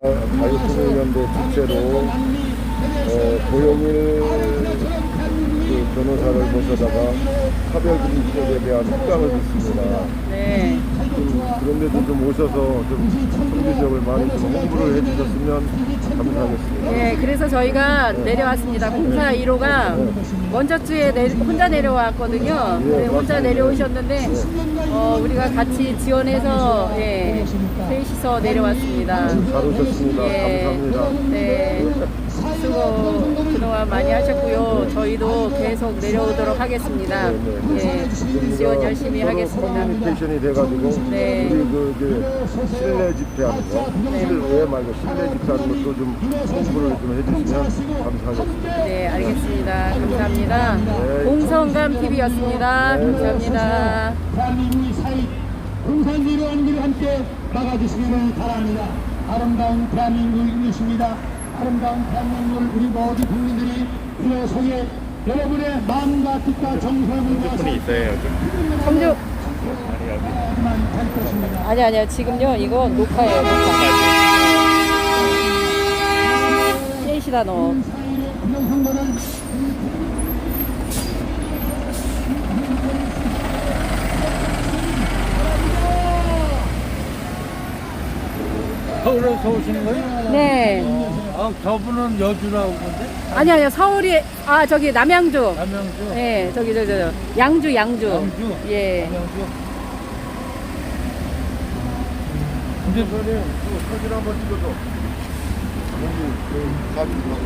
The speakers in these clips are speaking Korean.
자유통일연대 주최로 어, 고영일 그 변호사를 모셔다가 차별금지법에 대한 특강을 듣습니다. 네. 좀 그런 데도 좀 오셔서 좀 성주 지역을 많이 좀 홍보를 해주셨으면 감사하겠습니다. 네, 그래서 저희가 내려왔습니다. 공사 1호가 먼저 주에 내- 혼자 내려왔거든요. 네, 혼자 내려오셨는데 어, 우리가 같이 지원해서 예, 셋이서 내려왔습니다. 잘 오셨습니다. 예. 감사합니다. 네, 수고 그동안 많이 하셨고요. 저희도 계속 내려오도록 하겠습니다. 예, 지원 열심히 하겠습니다. 커뮤니케이션이 돼가지고 네. 우리 그, 그 실내 집회하는 거, 실외 말고 실내 집회하는 것도 좀 홍보를 좀 해주시면 감사하겠습니다. 네, 알겠습니다. 감사합니다. 네. 공성감 TV였습니다. 네. 감사합니다. 대한민국의 사익, 공산주의로 하는 길을 함께 막아주시기를 바랍니다. 아름다운 대한민국을 이루십니다. 아름다운 대한민국을 우리 모든 국민들이 일어서게 여러분의 마음과 뜻과 정성을 모아서 있어요 여기. 것입니다. 아니 아니요. 지금요. 이거 녹화예요. 녹화. 셋이다 너. 사일의 이런 선거는 서울에서 오시는 거예요? 네. 아 저분은 여주라고 그러는데 아니 아니요. 서울이 아 저기 남양주. 남양주. 네, 저기 저, 저, 저 양주 양주. 양주. 예. 남양주. 근데 선생님, 그 사진 한번 찍어줘. 여기 그 사진 한번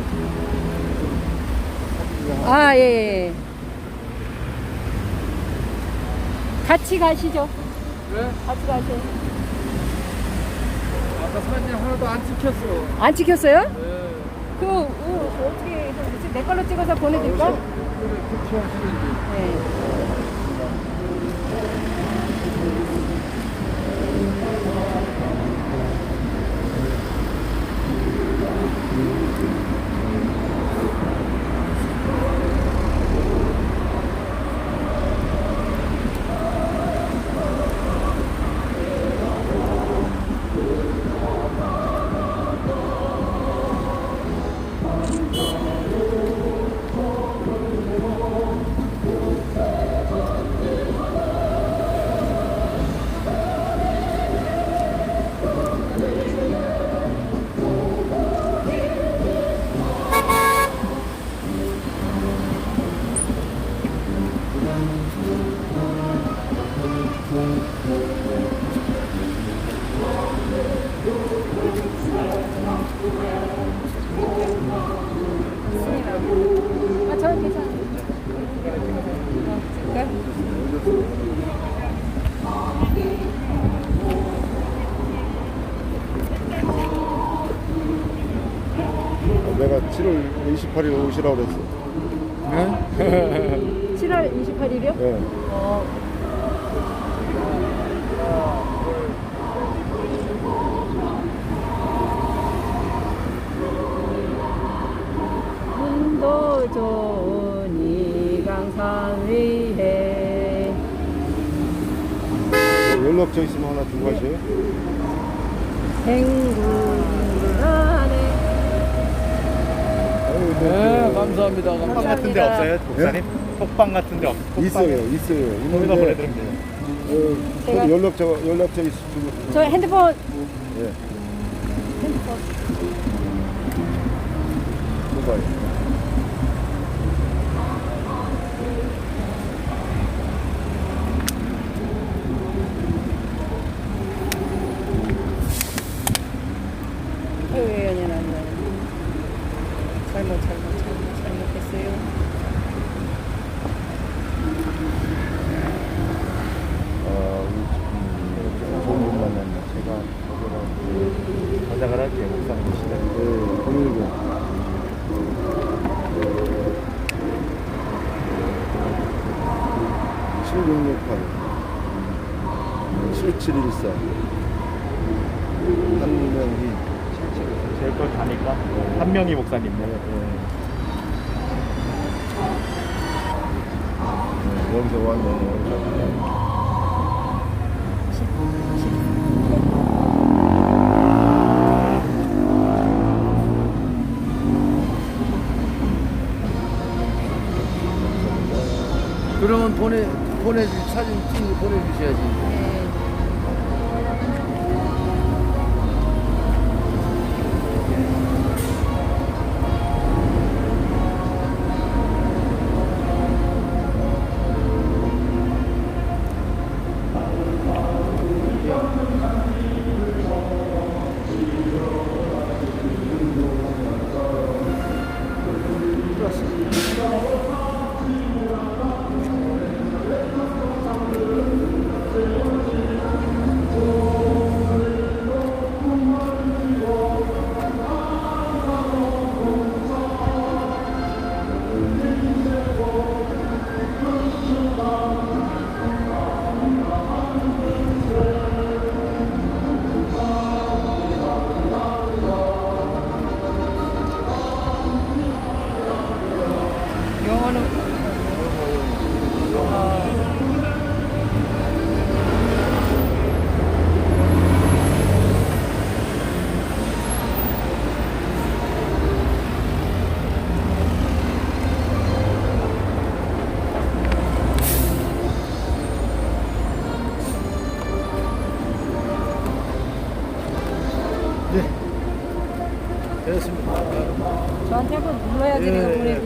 아, 예, 예. 같이 가시죠. 왜? 같이 가세요. 아까 사진 하나도 안 찍혔어. 안 찍혔어요? 네. 그, 어, 어떻게 내 걸로 찍어서 보내드릴까? 그래 그렇게 하시는지. 네. 28일 오시 감사합니다. 감사합니다. 같은 데 없어요, 목사님? 톡방 같은 데 없, 톡방 있어요, 있어요. 거기다 있는데 보내드리면 돼요. 어, 제가- 연락처 연락처 있으면 저 핸드폰 예. 모바일. 왜 연연 있어. 한 명이 실제 제걸 다니까 한 명이 목사님네. 예. 예. 네, 여기서 왔네. 그러면 보내 보내 사진 찍 보내주셔야지.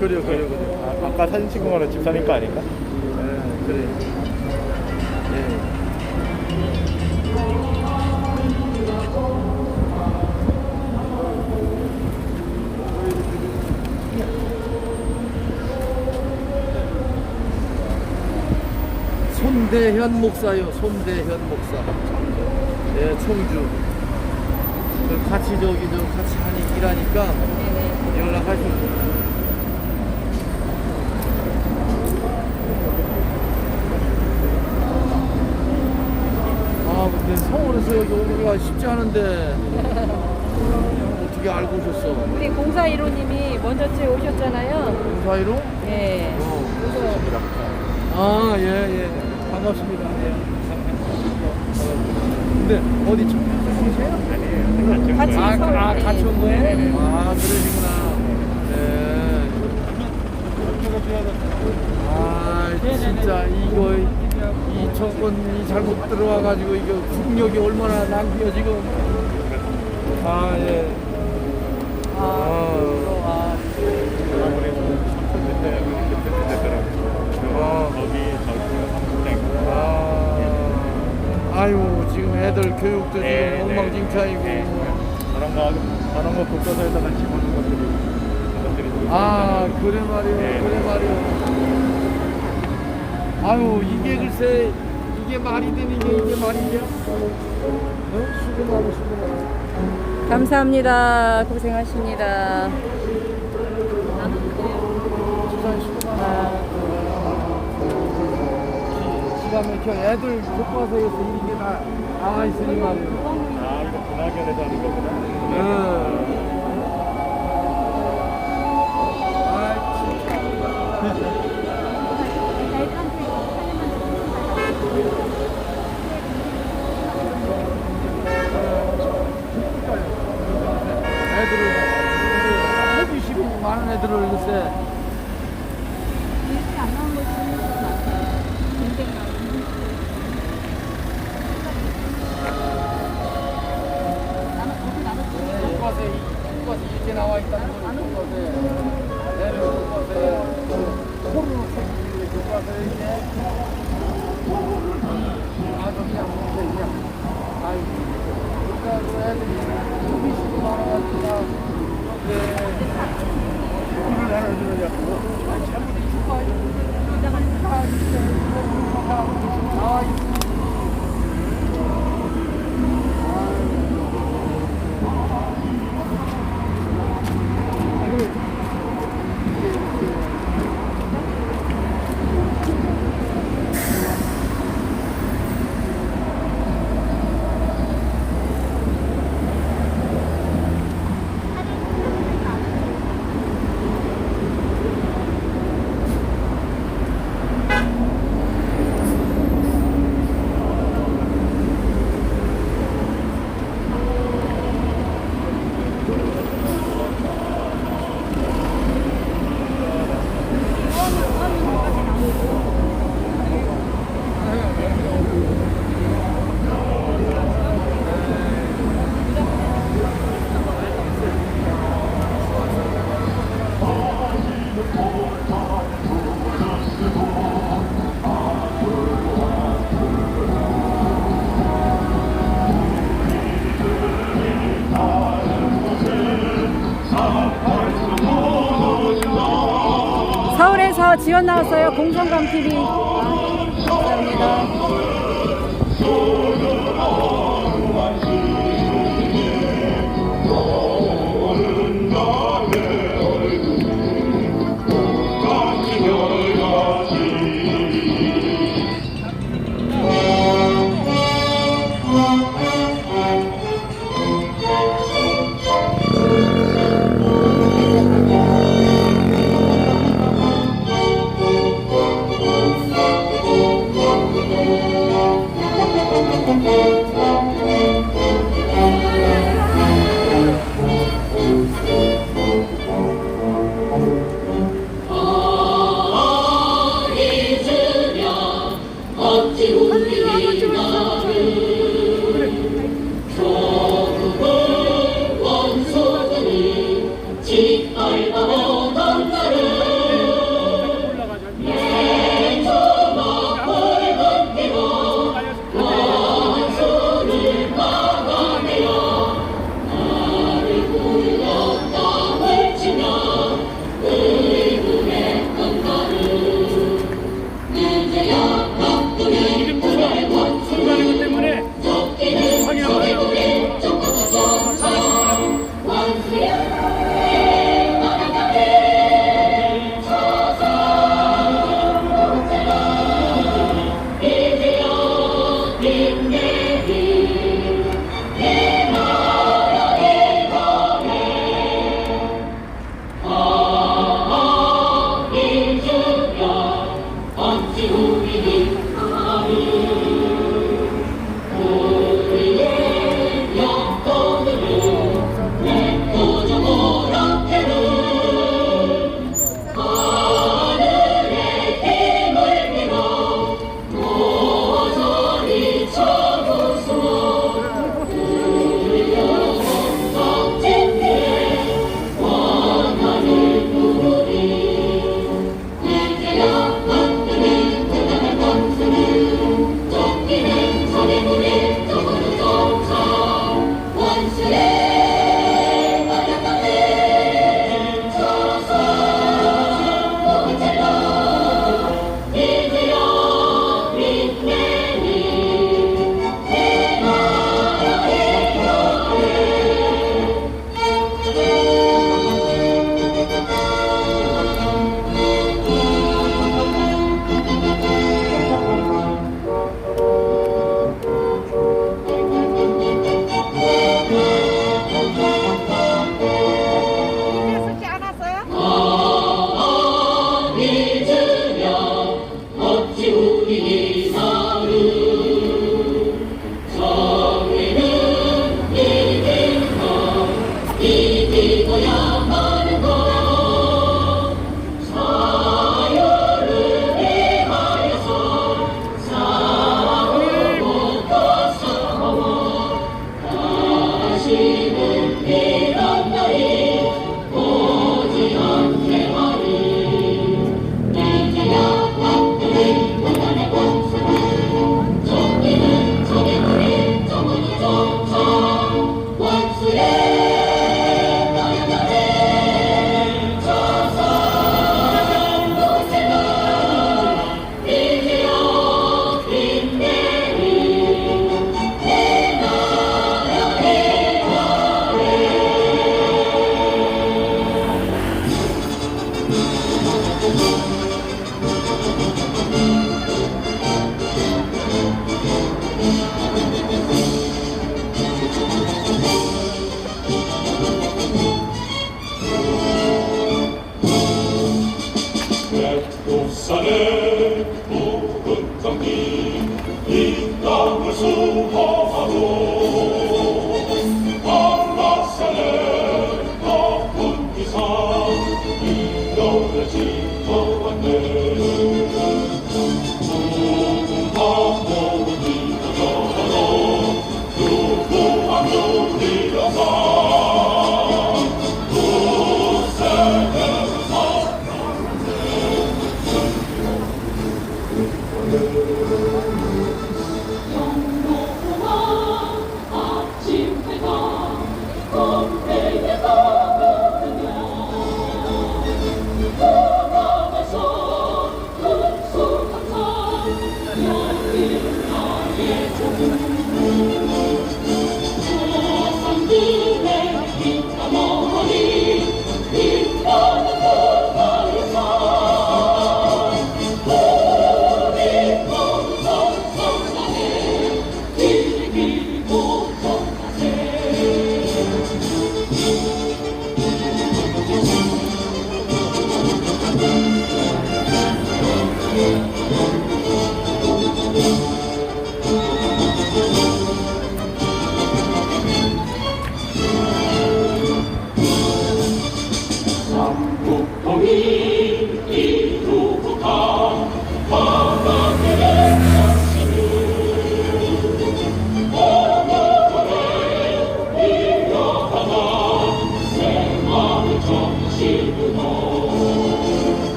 그래요, 그래요, 그래요. 아, 아까 사진 찍은 거는 집사님 거 아닌가? 예, 그래. 예. 손대현 목사요, 손대현 목사. 예, 청주. 그 같이 저기 저 같이 하니 일하니까 네네. 연락하시고. 아, 근데 서울에서 여기 오기가 쉽지 않은데 어떻게 알고 오셨어? 우리 공사 1호님이 먼저 째 오셨잖아요. 사이로? 예. 어. 그래서 아, 예, 예. 반갑습니다. 예. 근데 어디 청주 사시세요? 아니에요. 같이 아, 서울, 아 네. 같이 온 거예요? 아, 그러시구나. 네. 아, 진짜 이거 이 정권이 잘못 들어와가지고 이거 국력이 얼마나 낭비야 지금. 아, 예. 아, 아, 아, 아유 지금 애들 교육도 지금 네, 네. 엉망진창이고. 저런 거 저런 거 교과서에다가 집어넣은 것들이 아 그래 말이오 네. 그래 말이오 아유 이게 글쎄 이게 말이 되는 게 이게 말이냐 어? 수고 많아 수고 많아 감사합니다. 고생하십니다. 세상에 수고 많아 기- 기가 막혀 애들 교과서에서 이런 게다 나와 있으니 말이오 아 이거 분화견에서 하는 거구나. 응. 많은 애들을 글쎄 이렇게 나와 있다는 거는 교과서에 애들 교과서에 코로나 책이 교과서에 이게 아주 그냥 그냥 아이고 그러니까 그 애들이 호기심이 많아가지고 네. 나 와 있어 왔어요. 공성감 TV.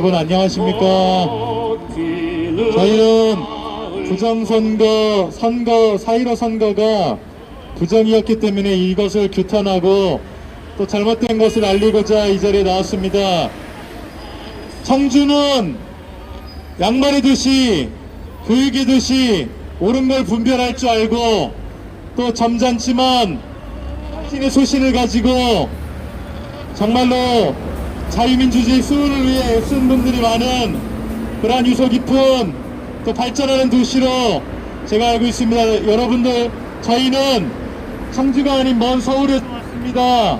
여러분 안녕하십니까? 저희는 부정선거, 선거, 4.15 선거가 부정이었기 때문에 이것을 규탄하고 또 잘못된 것을 알리고자 이 자리에 나왔습니다. 청주는 교육의 도시, 옳은 걸 분별할 줄 알고 또 점잖지만 자신의 소신을 가지고 정말로 자유민주주의 수호를 위해 애쓴 분들이 많은 그러한 유서 깊은 또 발전하는 도시로 제가 알고 있습니다. 여러분들 저희는 청주가 아닌 먼 서울에서 왔습니다.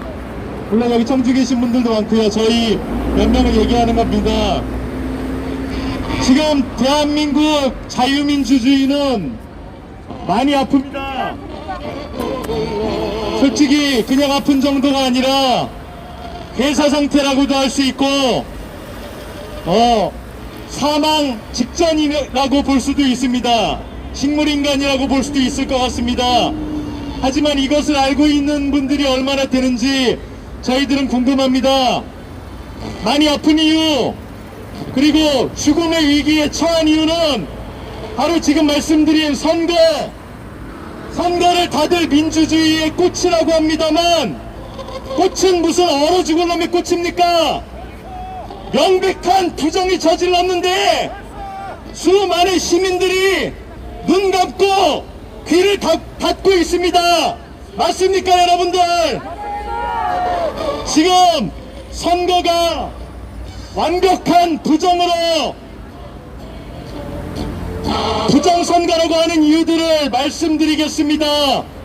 물론 여기 청주 계신 분들도 많고요. 저희 몇 명을 얘기하는 겁니다. 지금 대한민국 자유민주주의는 많이 아픕니다. 솔직히 그냥 아픈 정도가 아니라 괴사 상태라고도 할 수 있고 어 사망 직전이라고 볼 수도 있습니다. 식물인간이라고 볼 수도 있을 것 같습니다. 하지만 이것을 알고 있는 분들이 얼마나 되는지 저희들은 궁금합니다. 많이 아픈 이유 그리고 죽음의 위기에 처한 이유는 바로 지금 말씀드린 선거 선거를 다들 민주주의의 꽃이라고 합니다만 꽃은 무슨 얼어 죽을 놈의 꽃입니까? 명백한 부정이 저질렀는데 수많은 시민들이 눈 감고 귀를 닫, 닫고 있습니다. 맞습니까 여러분들? 지금 선거가 완벽한 부정으로 부정선거라고 하는 이유들을 말씀드리겠습니다.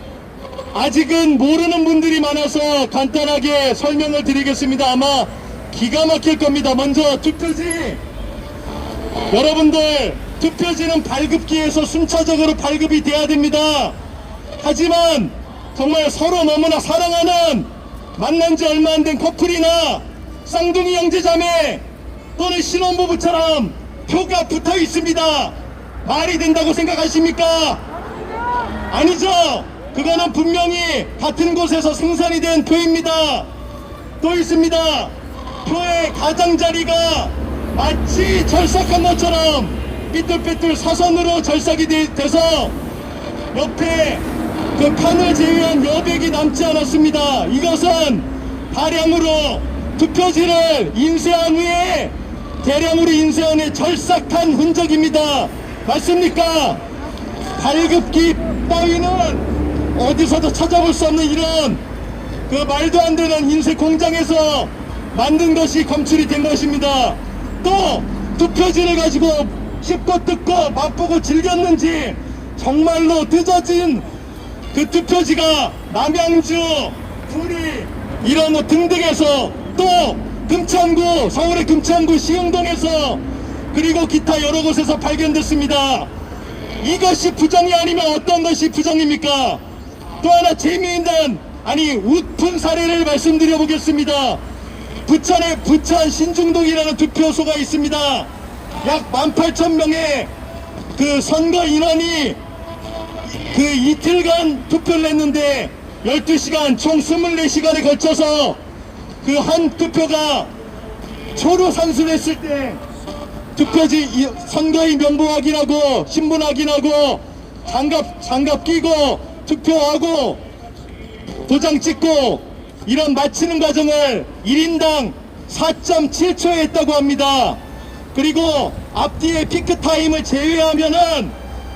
아직은 모르는 분들이 많아서 간단하게 설명을 드리겠습니다. 아마 기가 막힐 겁니다. 먼저 투표지. 여러분들 투표지는 발급기에서 순차적으로 발급이 돼야 됩니다. 하지만 정말 서로 너무나 사랑하는 만난 지 얼마 안 된 커플이나 쌍둥이 형제자매 또는 신혼부부처럼 표가 붙어 있습니다. 말이 된다고 생각하십니까? 아니죠. 그거는 분명히 같은 곳에서 생산이 된 표입니다. 또 있습니다. 표의 가장자리가 마치 절삭한 것처럼 삐뚤삐뚤 사선으로 절삭이 돼- 돼서 옆에 그 칸을 제외한 여백이 남지 않았습니다. 이것은 다량으로 투표지를 인쇄한 후에 대량으로 인쇄한 후에 절삭한 흔적입니다. 맞습니까? 발급기 따위는 어디서도 찾아볼 수 없는 이런 그 말도 안 되는 인쇄 공장에서 만든 것이 검출이 된 것입니다. 또 투표지를 가지고 씹고 뜯고 맛보고 즐겼는지 정말로 뜯어진 그 투표지가 남양주, 구리 이런 뭐 등등에서 또 금천구, 서울의 금천구 시흥동에서 그리고 기타 여러 곳에서 발견됐습니다. 이것이 부정이 아니면 어떤 것이 부정입니까? 또 하나 재미있는 아니 웃픈 사례를 말씀드려 보겠습니다. 부천에 부천 신중동이라는 투표소가 있습니다. 약 18,000명의 그 선거 인원이 그 이틀간 투표를 했는데 12시간 총 24시간에 걸쳐서 그 한 투표가 초로 산술했을 때 투표지 이- 선거인 명부 확인하고 신분 확인하고 장갑 장갑 끼고 투표하고 도장 찍고 이런 마치는 과정을 1인당 4.7초에 했다고 합니다. 그리고 앞뒤에 피크 타임을 제외하면은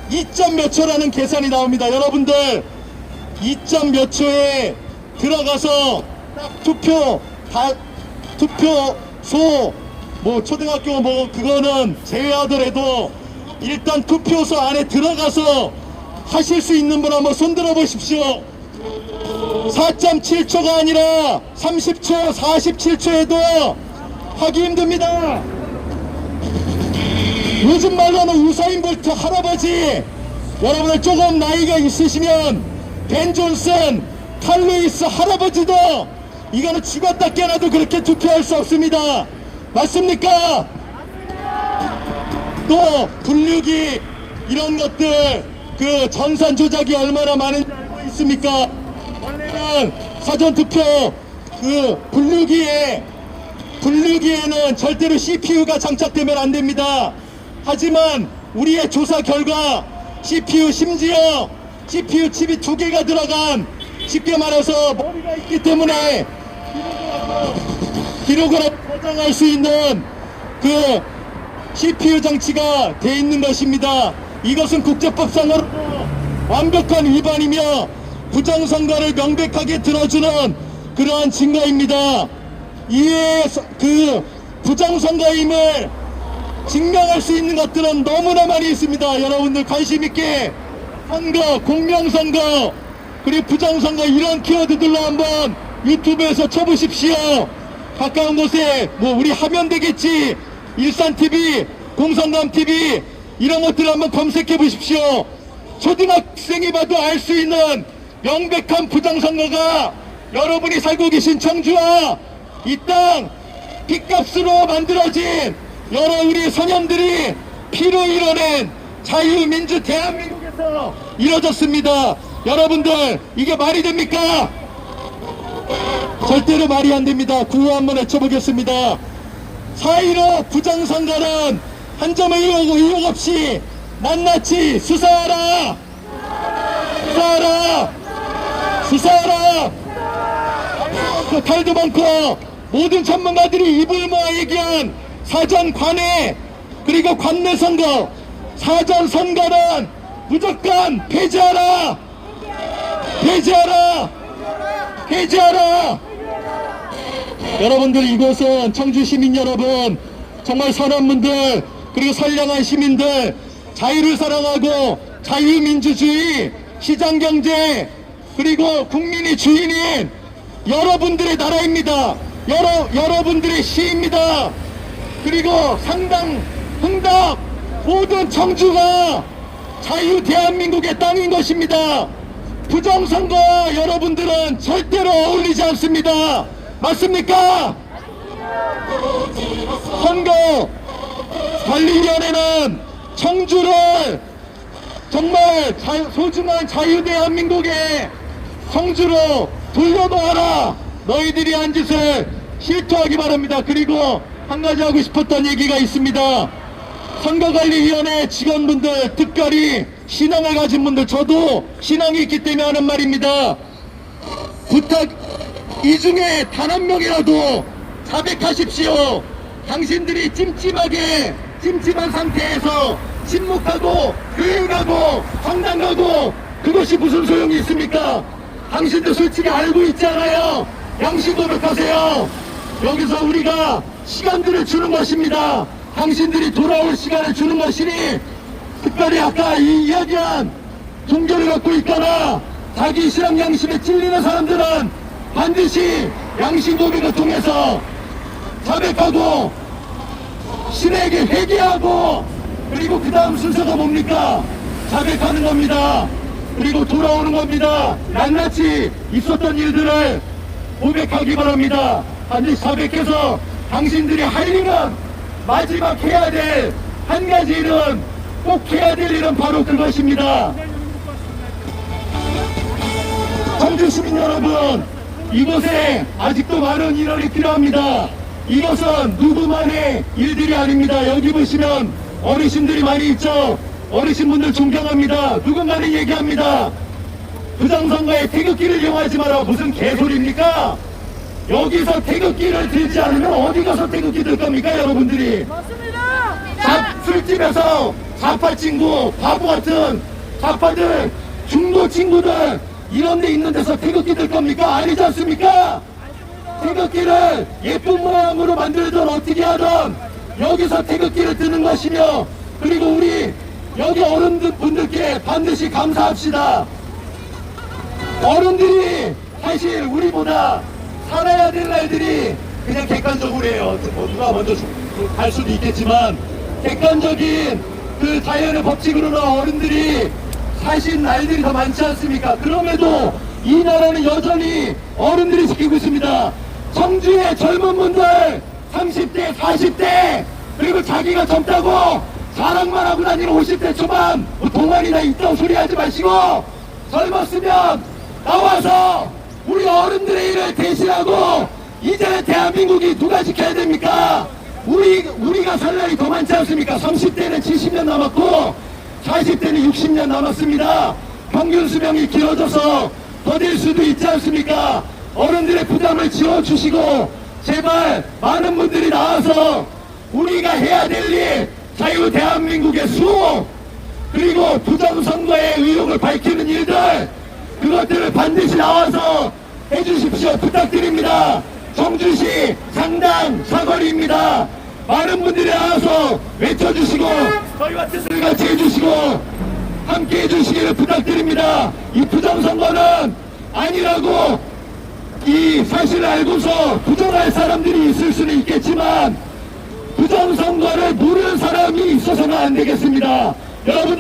2점 몇 초라는 계산이 나옵니다. 여러분들 2점 몇 초에 들어가서 딱 투표 다 투표소 뭐 초등학교 뭐 그거는 제외하더라도 일단 투표소 안에 들어가서 하실 수 있는 분 한번 손들어 보십시오. 4.7초가 아니라 30초, 47초에도 하기 힘듭니다. 요즘 말로는 우사인 볼트 할아버지 여러분들 조금 나이가 있으시면 벤 존슨, 칼 루이스 할아버지도 이거는 죽었다 깨나도 그렇게 투표할 수 없습니다. 맞습니까? 또 분류기 이런 것들 그 전산 조작이 얼마나 많은지 알고 있습니까? 원래는 사전 투표 그 분류기에 분류기에는 절대로 CPU가 장착되면 안 됩니다. 하지만 우리의 조사 결과 CPU 심지어 CPU 칩이 두 개가 들어간 쉽게 말해서 머리가 있기 때문에 기록으로 포장할 수 있는 그 CPU 장치가 돼 있는 것입니다. 이것은 국제법상으로 완벽한 위반이며 부정선거를 명백하게 들어주는 그러한 증거입니다. 이에 서- 그 부정선거임을 증명할 수 있는 것들은 너무나 많이 있습니다. 여러분들 관심 있게 선거, 공명선거, 그리고 부정선거 이런 키워드들로 한번 유튜브에서 쳐보십시오. 가까운 곳에 뭐 우리 하면 되겠지. 일산TV, 공성감TV 이런 것들 한번 검색해 보십시오. 초등학생이 봐도 알 수 있는 명백한 부정선거가 여러분이 살고 계신 청주와 이 땅 빚값으로 만들어진 여러 우리 선현들이 피로 이뤄낸 자유민주 대한민국에서 이뤄졌습니다. 여러분들 이게 말이 됩니까? 절대로 말이 안 됩니다. 구호 한번 외쳐보겠습니다. 4.15 부정선거는 한 점의 의혹, 의혹 없이 낱낱이 수사하라! 수사하라! 수사하라! 그 탈도 많고 모든 전문가들이 입을 모아 얘기한 사전 관외 그리고 관내 선거 사전 선거는 무조건 폐지하라! 폐지하라! 폐지하라! 여러분들 이곳은 청주 시민 여러분 정말 선한 분들 그리고 선량한 시민들 자유를 사랑하고 자유민주주의 시장경제 그리고 국민이 주인인 여러분들의 나라입니다 여러, 여러분들의 시입니다 그리고 상당 흥덕 모든 청주가 자유 대한민국의 땅인 것입니다 부정선거 여러분들은 절대로 어울리지 않습니다. 맞습니까? 선거 관리위원회는 청주를 정말 자- 소중한 자유대한민국의 성주로 돌려놓아라. 너희들이 한 짓을 실토하기 바랍니다. 그리고 한 가지 하고 싶었던 얘기가 있습니다. 선거관리위원회 직원분들 특별히 신앙을 가진 분들 저도 신앙이 있기 때문에 하는 말입니다. 부탁 이 중에 단 한 명이라도 자백하십시오. 당신들이 찜찜하게 찜찜한 상태에서 침묵하고 교행하고 성당 가고 그것이 무슨 소용이 있습니까? 당신들 솔직히 알고 있잖아요. 양심 고백하세요. 여기서 우리가 시간들을 주는 것입니다. 당신들이 돌아올 시간을 주는 것이니 특별히 아까 이 이야기한 종교를 갖고 있거나 자기 신앙 양심에 찔리는 사람들은 반드시 양심 고백을 통해서 자백하고 신에게 회개하고 그리고 그 다음 순서가 뭡니까? 자백하는 겁니다. 그리고 돌아오는 겁니다. 낱낱이 있었던 일들을 고백하기 바랍니다. 반드시 자백해서 당신들이 할 일은 마지막 해야 될 한 가지 일은 꼭 해야 될 일은 바로 그것입니다. 청주 시민 여러분, 이곳에 아직도 많은 인원이 필요합니다. 이것은 누구만의 일들이 아닙니다. 여기 보시면 어르신들이 많이 있죠. 어르신분들 존경합니다. 누군가는 얘기합니다. 부정선거에 태극기를 이용하지 마라. 무슨 개소리입니까? 여기서 태극기를 들지 않으면 어디 가서 태극기 들 겁니까, 여러분들이? 잡, 술집에서 좌파 친구, 바보 같은 좌파들, 중도 친구들, 이런 데 있는 데서 태극기 들 겁니까? 아니지 않습니까? 태극기를 예쁜 모양으로 만들든 어떻게 하든 여기서 태극기를 드는 것이며 그리고 우리 여기 어른들 분들께 반드시 감사합시다. 어른들이 사실 우리보다 살아야 될 날들이 그냥 객관적으로 해요. 뭐 누가 먼저 죽- 갈 수도 있겠지만 객관적인 그 자연의 법칙으로는 어른들이 사신 날들이 더 많지 않습니까? 그럼에도 이 나라는 여전히 어른들이 지키고 있습니다. 청주의 젊은 분들 30대, 40대 그리고 자기가 젊다고 자랑만 하고 다니는 50대 초반 뭐 동안이나 있다고 소리 하지 마시고 젊었으면 나와서 우리 어른들의 일을 대신하고 이제는 대한민국이 누가 지켜야 됩니까? 우리, 우리가 살 날이 더 많지 않습니까? 30대는 70년 남았고 40대는 60년 남았습니다. 평균 수명이 길어져서 더딜 수도 있지 않습니까? 어른들의 부담을 지워주시고 제발 많은 분들이 나와서 우리가 해야 될 일, 자유 대한민국의 수호, 그리고 부정선거의 의혹을 밝히는 일들 그것들을 반드시 나와서 해주십시오. 부탁드립니다. 정주시 상당 사거리입니다. 많은 분들이 나와서 외쳐주시고 저희와 뜻을 같이 해주시고 함께 해주시기를 부탁드립니다. 이 부정선거는 아니라고 이 사실을 알고서 부정할 사람들이 있을 수는 있겠지만 부정선거를 모르는 사람이 있어서는 안 되겠습니다. 여러분들